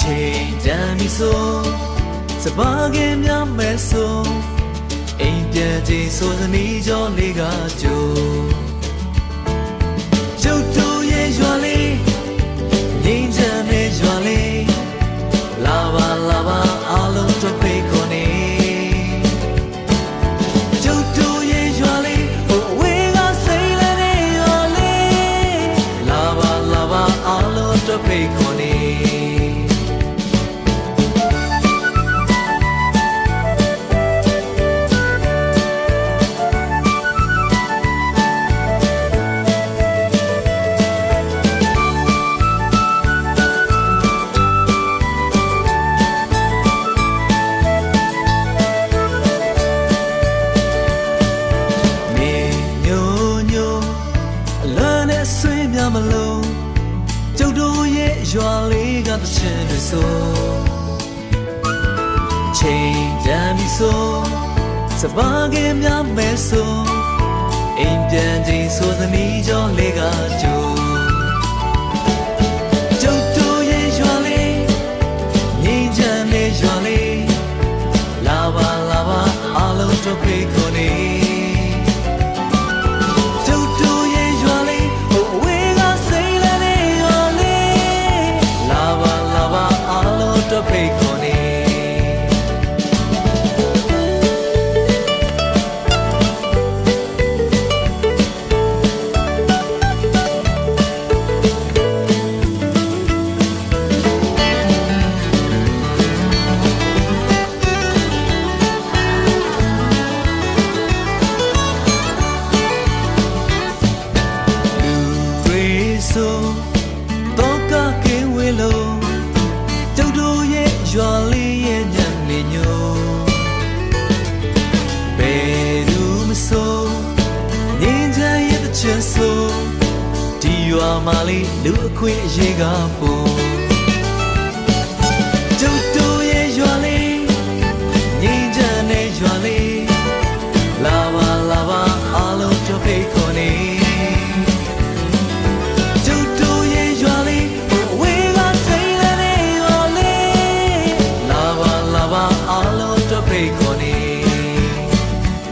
ချိန်တန်ပြီဆိုစပါးကင်များမဲဆိုအိမ်ပြန်ချိန်ဆိုစနီးကြောလေးကကြိုကျုပ်တို့ရဲ့ရွာလေးငိမ့်ချမ်းတဲ့ရွာလေးလာပါလာပါအားလုံးတို့ဖိတ်ခေါ်နေကျုပ်တို့ရဲ့ရွာလေးဟိုဝေးကစိတ်လည်းတဲ့ရွာလေးလာပါလာပါအားလုံးတို့ဖိတ်ခေါ်နေနေ ကျုပ်တို့ရဲ့ရွာလေးကသချင်းတွေဆိုချိန်တန်ပြီဆိုစပါးကင်များမဲဆိုအိမ်ပြန်ချိန်ဆိုသနီးကြောလေးကကြိုကျု ရဲ့ရွာလေးရဲ့ညနေညိုဘယ်သူမဆိုငင်းချမ်းရဲ့တချင်ဆိုဒီရွာမှာလေးလူအခွင့်အရေးကပို့ကျုပ်